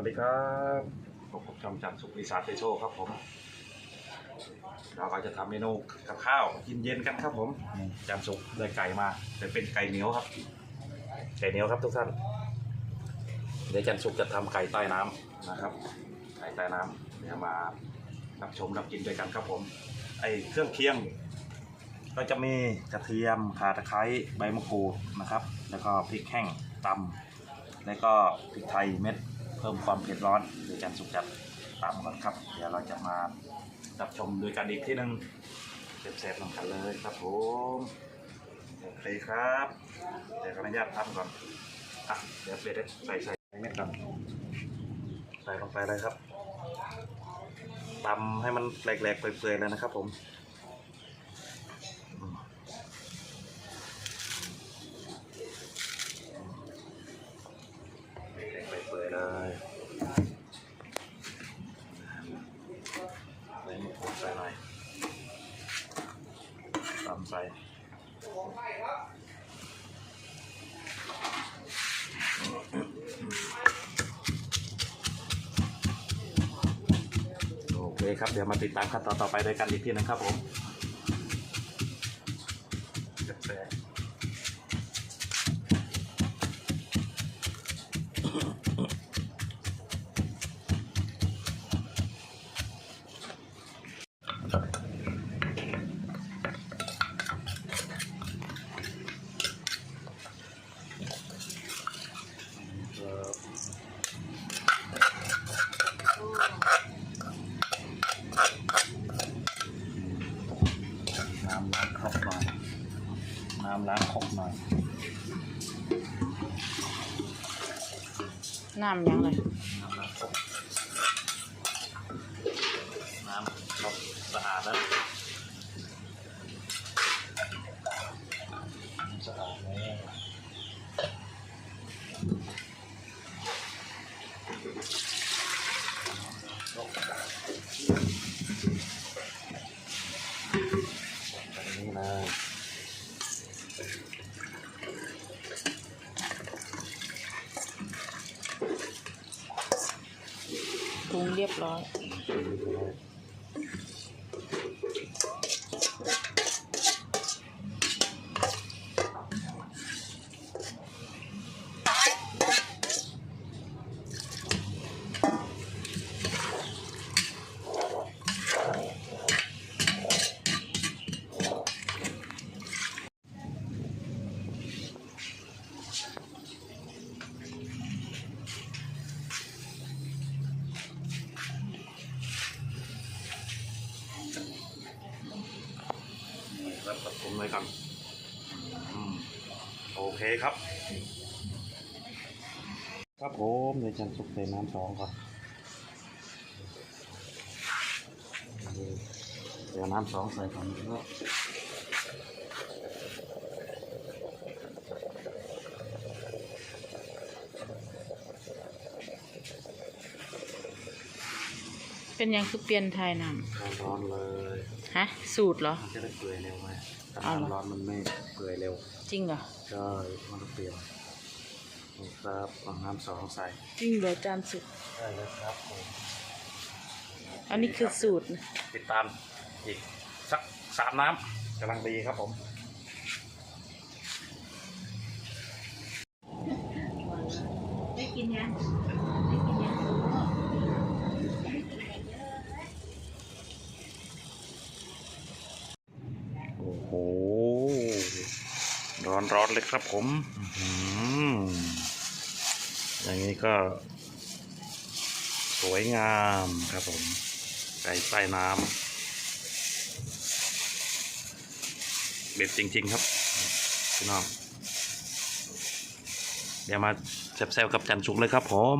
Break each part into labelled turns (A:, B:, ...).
A: วัสดีครับผมผมช่องจันทร์สุขวิสาเตโชครับผม เราก็จะทำเมนูกับข้าวกินเย็นกันครับผมจันทร์สุขได้ไก่มาแต่เป็นไก่เหนียวครับ ไก่เหนียวครับทุกท่าน เดี๋ยวจันทร์สุขจะทำไก่ใต้น้ำนะครับ ไก่ใต้น้ำเดี๋ยวมารับชมรับกินด้วยกันครับผม ไอเครื่องเคียง ก็จะมีกระเทียมข่าตะไคร้ใบมะกรูดนะครับ แล้วก็พริกแห้งตำแล้วก็พริกไทยเม็ด เพิ่มความเผ็ดร้อนโดยการสุกจัดตำก่อนครับ เดี๋ยวเราจะมารับชมด้วยกันอีกที่หนึ่งเสร็จๆลงกันเลยครับผมโอเคครับเดี๋ยวขออนุญาตทำก่อนอะเดี๋ยวเดี๋ยวใส่ใส่เม็ดก่อนใส่ลงไปเลยครับตำให้มันแหลกๆเปื่อยๆเลยนะครับผม ไปเปิดเลยใส่มะกรูดใส่หน่อยตามใส่โอ เคครับเดี๋ยวมาติดตามขั้นตอนต่อไปด้วยกันอีกทีนึงครับผมแซ่บๆ น้ำล้างครกหน่อย น้ำล้างครกหน่อย
B: น้ำยังเลย
A: น้ำล้างครกน้ำครกสะอาดแล้วสะอาดแล้วแบบนี้เลย
B: ปรุง เรียบร้อย
A: แล้วตัดผมเลยก่อนโอเคครับ ครับผมเดี๋ยวฉันสุกใส่น้ำสองก่อนเดี๋ยวน้ำสองใส่ก่อนแล้ว
B: เป็นยังคือเปลี่ยนไทยน้
A: ร้อนๆเลยำ
B: ฮะ สูตรเหรอ
A: มันจะได้เปื่อยเร็วไหมถ้า
B: เอาเหรอ
A: น้ำร้อนมันไม่เปื่อยเร็ว
B: จริงเหรอ
A: ใช่มันต้องเปลี่ยนนี่ครับเอาน้ำสองใส่
B: จริงเหรอจานสุด
A: ได้เลยครับผม
B: อันนี้คือสูตรนะ
A: ติดตามอีกสักสามน้ำกำลังดีครับผม
B: ได้กินยังได้กินยัง
A: โอ้โห ร้อนๆเลยครับผมอย่างนี้ก็ สวยงามครับผม ไก่ใต้น้ำเด็ดจริง ๆ ครับพี่น้องเดี๋ยวมาแซวๆกับจันสุกเลยครับผม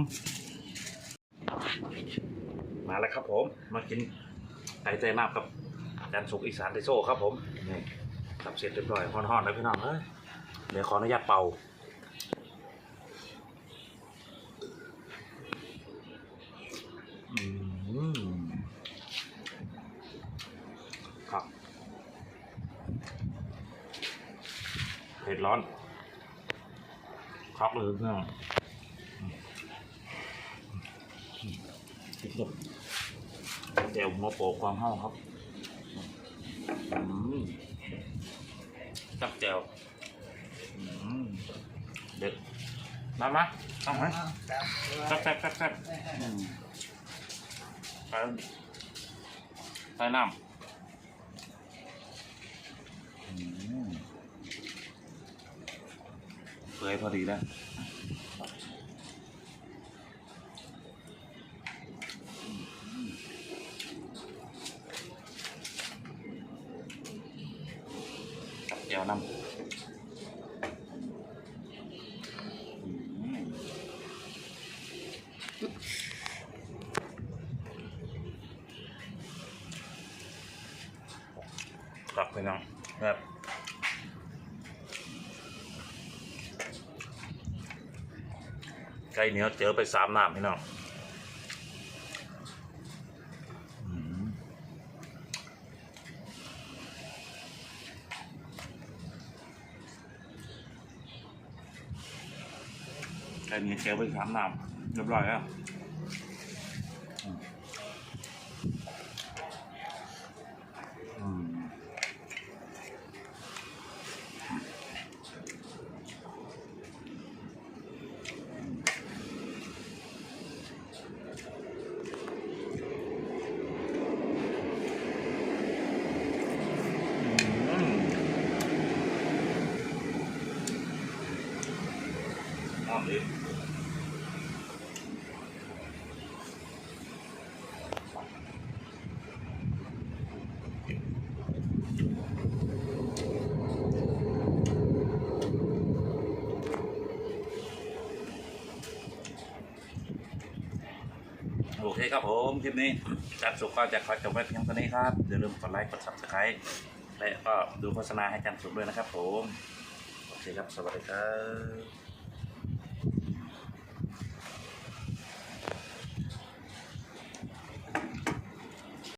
A: มาแล้วครับผม มากินไก่ใต้น้ำกับจันสุกอีสานไทโซ่ครับผมนี่ทำเสร็จเรียบร้อยฮ้อนๆแล้วพี่น้องเอ้ย เดี๋ยวขออนุญาตเป่า ครับ เผ็ดร้อนครับเลยเพื่อนเดี๋ยวมาโปะความห้าวครับอืมจับแจว เด็ดมามาต้องไหมแซ่บแซ่บแซ่บแซ่บไปใส่น้ำเปื่อยพอดีแล้ว กับเจียวน้ำอืม กลับไปน้องแบบไก่เหนียวเจอไปสามน้ำพี่น้องอืมไก่เหนียวเจอไปสามน้ำเรียบร้อยแล้วอืมอืมอืมหอมดี โอเคครับผมคลิปนี้จัดสุกก็จะขอจบไว้เพียงเท่านี้ครับอย่าลืมกดไลค์กด subscribe และก็ดูโฆษณาให้จันสุกด้วยนะครับผม โอเคครับ สวัสดีครับ